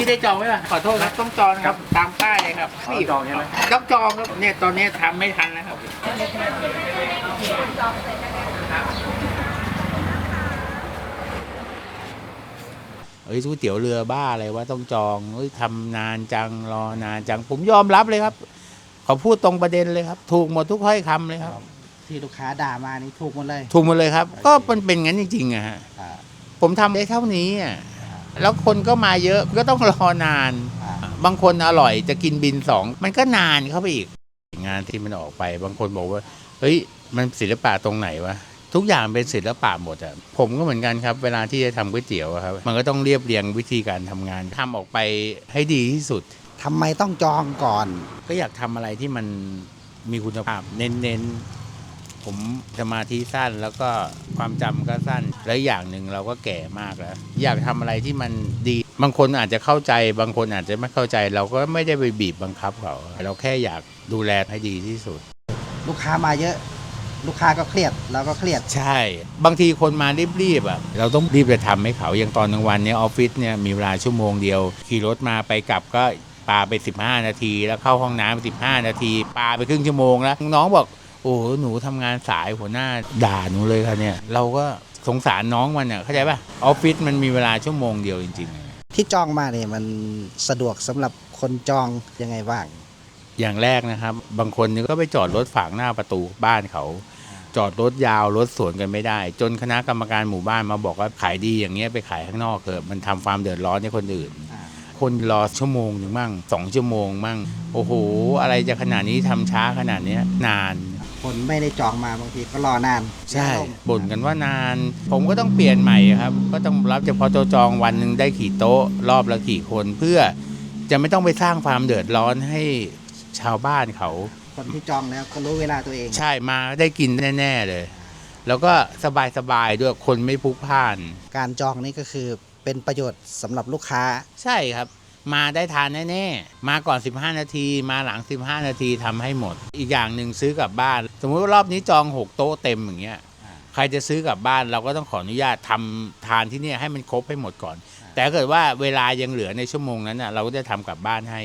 พี่ได้จองไว้ป่ะขอโทษครับต้องจองครับ ตามป้ายเลยครับอ๋อจองใช่ไหมต้องจองครับเนี่ยตอนนี้ทำไม่ทันแล้วครับ เอ้ยก๋วยเตี๋ยวเรือบ้าอะไรว่าต้องจองเอ้ยทำนานจังรอนานจังผมยอมรับเลยครับเขาพูดตรงประเด็นเลยครับ ถูกหมดทุกถ้อยคำเลยครับ ที่ลูกค้าด่ามานี่ถูกหมดเลย ถูกหมดเลยครับ ก็มันเป็นงั้นจริงๆอะฮะอ่าผมทำได้เท่านี้อะแล้วคนก็มาเยอะก็ต้องรอนานอ่าบางคนอร่อยจะกินบินสองมันก็นานเข้าไปอีก งานที่มันออกไป บางคนบอกว่า เฮ้ย มันศิลปะตรงไหนวะ ทุกอย่างเป็นศิลปะหมดอะผมก็เหมือนกันครับ เวลาที่จะทำก๋วยเตี๋ยวอะครับ มันก็ต้องเรียบเรียงวิธีการทำงานทำออกไปให้ดีที่สุด ทำไมต้องจองก่อน ก็อยากทำอะไรที่มันมีคุณภาพ เน้นๆ ผมสมาธิสั้นแล้วก็ความจำก็สั้น และอย่างหนึ่งเราก็แก่มากแล้ว อยากทำอะไรที่มันดี บางคนอาจจะเข้าใจ บางคนอาจจะไม่เข้าใจ เราก็ไม่ได้ไปบีบบังคับเขา เราแค่อยากดูแลให้ดีที่สุด ลูกค้ามาเยอะ ลูกค้าก็เครียดเราก็เครียด ใช่ บางทีคนมารีบๆอะเราต้องรีบไปทำให้เขาอย่างตอนกลางวันเนี้ยออฟฟิศเนี่ยมีเวลาชั่วโมงเดียว ขี่รถมาไปกลับก็ปาไป 15 นาที แล้วเข้าห้องน้ำ15 นาทีปาไปครึ่งชั่วโมงแล้วน้องบอกโอ้หนูทำงานสายหัวหน้าด่าหนูเลยค่ะเนี่ยเราก็สงสารน้องมันอะเข้าใจป่ะออฟฟิศมันมีเวลาชั่วโมงเดียวจริง ๆ ที่จองมาเนี่ยมันสะดวกสำหรับคนจองยังไงบ้าง อย่างแรกนะครับ บางคนนี่ก็ไปจอดรถฝางหน้าประตูบ้านเขา จอดรถยาวรถสวนกันไม่ได้ จนคณะกรรมการหมู่บ้านมาบอกว่าขายดีอย่างเงี้ยไปขายข้างนอกเกิดมันทำความเดือดร้อนให้คนอื่น คนรอชั่วโมงหนึ่งมั่งสองชั่วโมงมั่ง โอ้โห อะไรจะขนาดนี้ทำช้าขนาดเนี้ยนานคนไม่ได้จองมาบางทีก็รอนาน ใช่อารมณ์บ่นกันว่านาน ผมก็ต้องเปลี่ยนใหม่ครับ ก็ต้องรับเฉพาะโต๊ะจองวันหนึ่งได้กี่โต๊ะ รอบละกี่คนเพื่อจะไม่ต้องไปสร้างความเดือดร้อนให้ ชาวบ้านเขาคนที่จองแล้วก็รู้เวลาตัวเอง ใช่มาได้กินแน่ ๆเลย แล้วก็สบายๆด้วยคนไม่พลุกพล่าน การจองนี่ก็คือเป็นประโยชน์สำหรับลูกค้า ใช่ครับ มาได้ทานแน่ๆ มาก่อน 15 นาที มาหลัง 15 นาทีทำให้หมด อีกอย่างหนึ่งซื้อกลับบ้าน สมมุติว่ารอบนี้จอง 6 โต๊ะเต็มอย่างเงี้ยอ่าใครจะซื้อกลับบ้านเราก็ต้องขออนุญาตทำทานที่เนี่ยให้มันครบให้หมดก่อน แต่ถ้าเกิดว่าเวลายังเหลือในชั่วโมงนั้นน่ะเราก็จะทำกลับบ้านให้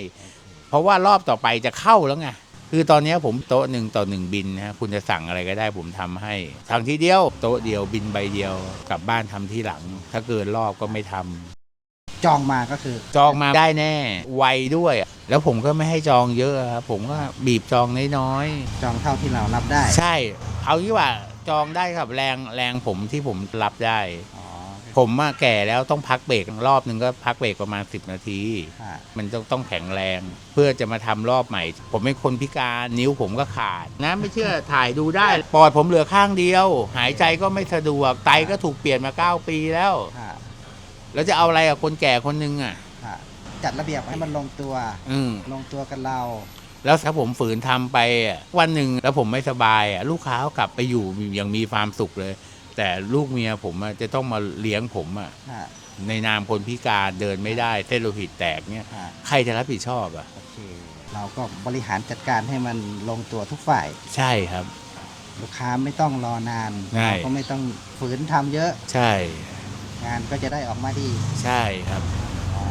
เพราะว่ารอบต่อไปจะเข้าแล้วไงคือตอนนี้ผมโต๊ะหนึ่งต่อหนึ่งบินนะฮะคุณจะสั่งอะไรก็ได้ผมทำให้ทางทีเดียวโต๊ะเดียวบินใบเดียวกลับบ้านทำที่หลัง ถ้าเกินรอบก็ไม่ทำจองมาก็คือจองมาได้แน่ไวด้วย แล้วผมก็ไม่ให้จองเยอะครับผมก็บีบจองน้อยจองเท่าที่เรารับได้ๆใช่ เอางี้ว่าจองได้ครับแรงแรงผมที่ผมรับได้อ๋อ ผมอะแก่แล้วต้องพักเบรกรอบหนึ่งก็พักเบรกประมาณ 10 นาที อ่า มันต้องต้องแข็งแรง เพื่อจะมาทำรอบใหม่ ผมเป็นคนพิการนิ้วผมก็ขาดนะไม่เชื่อถ่ายดูได้ปอดผมเหลือข้างเดียว หายใจก็ไม่สะดวกไตก็ถูกเปลี่ยนมา 9 ปีแล้ว อ่าแล้วจะเอาอะไรกับคนแก่คนหนึงอะ อ่าจัดระเบียบให้มันลงตัว อืม ลงตัวกันเรา แล้วถ้าผมฝืนทำไปอะวันหนึ่งแล้วผมไม่สบายอะลูกค้าเขากลับไปอยู่อย่างมีความสุขเลย แต่ลูกเมียผมอะจะต้องมาเลี้ยงผมอะอ่าในนามคนพิการเดินไม่ได้เส้นโลหิตแตกเนี่ยอ่าใครจะรับผิดชอบอะโอเค เราก็บริหารจัดการให้มันลงตัวทุกฝ่าย ใช่ครับ ลูกค้าไม่ต้องรอนานใช่ เราก็ไม่ต้องฝืนทำเยอะ ใช่งานก็จะได้ออกมาดีใช่ครับอ๋อ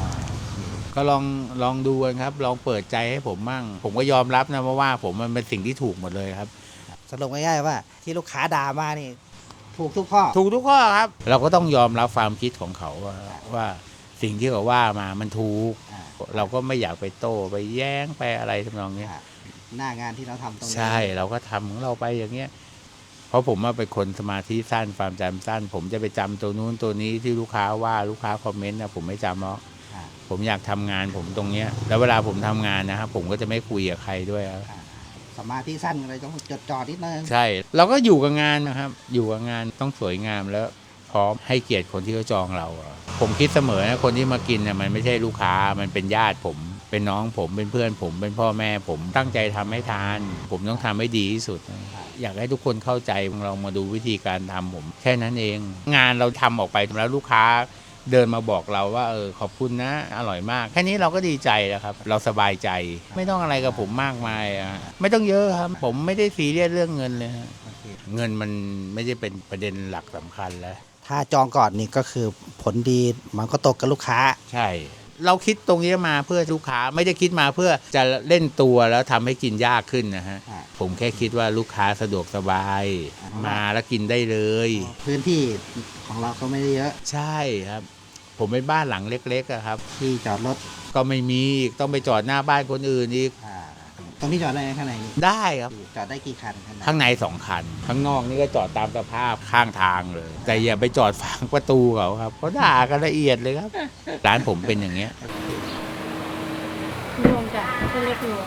ก็ลองลองดูกันครับ ลองเปิดใจให้ผมมั่ง ผมก็ยอมรับนะว่าว่าผมมันเป็นสิ่งที่ถูกหมดเลยครับ สรุปง่ายๆว่าที่ลูกค้าด่ามานี่ ถูกทุกข้อ ถูกทุกข้อครับ เราก็ต้องยอมรับความคิดของเขาว่าว่าสิ่งที่เขาว่ามามันถูก อ่า เราก็ไม่อยากไปโต้ไปแย้งไปอะไรทำนองเนี้ยอ่าหน้างานที่เราทำตรงนี้ใช่เราก็ทำของเราไปอย่างเงี้ย เพราะผมว่าเป็นคนสมาธิสั้นความจำสั้น ผมจะไปจำตัวนู้นตัวนี้ที่ลูกค้าว่าลูกค้าคอมเมนต์นะผมไม่จำหรอกอ่าผมอยากทำงานผมตรงเนี้ย แล้วเวลาผมทำงานนะครับผมก็จะไม่คุยกับใครด้วยครับอ่า สมาธิสั้นเลยต้องจดจ่อนิดนึงใช่ เราก็อยู่กับงานนะครับ อยู่กับงานต้องสวยงามแล้วพร้อมให้เกียรติคนที่เขาจองเรา ผมคิดเสมอนะคนที่มากินเนี่ยมันไม่ใช่ลูกค้ามันเป็นญาติผม เป็นน้องผมเป็นเพื่อนผมเป็นพ่อแม่ผมตั้งใจทำให้ทาน ผมต้องทำให้ดีที่สุด อยากให้ทุกคนเข้าใจเรามาดูวิธีการทำผม แค่นั้นเอง งานเราทำออกไปแล้วลูกค้า เดินมาบอกเราว่าเออขอบคุณนะ อร่อยมาก แค่นี้เราก็ดีใจแล้วครับ เราสบายใจ ไม่ต้องอะไรกับผมมากมายอะไม่ต้องเยอะครับ ผมไม่ได้ซีเรียสเรื่องเงินเลยฮะเงินมันไม่ได้เป็นประเด็นหลักสำคัญแล้ว ถ้าจองก่อนนี่ก็คือผลดีมันก็ตกกับลูกค้า ใช่ เราคิดตรงนี้มาเพื่อลูกค้าไม่ได้คิดมาเพื่อจะเล่นตัวแล้วทำให้กินยากขึ้นนะฮะ อ่า ผมแค่คิดว่าลูกค้าสะดวกสบายอ่ามมาแล้วกินได้เลย พื้นที่ของเราก็ไม่ได้เยอะ ใช่ครับ ผมเป็นบ้านหลังเล็กๆอะครับ ที่จอดรถ ก็ไม่มีอีกต้องไปจอดหน้าบ้านคนอื่นอีก อ่า ตรงที่จอดได้ไหมข้างในนี่ได้ครับ จอดได้กี่คันข้างในข้างในสองคัน ข้างนอกนี่ก็จอดตามสภาพข้างทางเลย แต่อย่าไปจอดฝังประตูเขาครับเขาด่ากันละเอียดเลยครับ ร้านผมเป็นอย่างเงี้ย รวมจ้ะเส้นเล็กรวม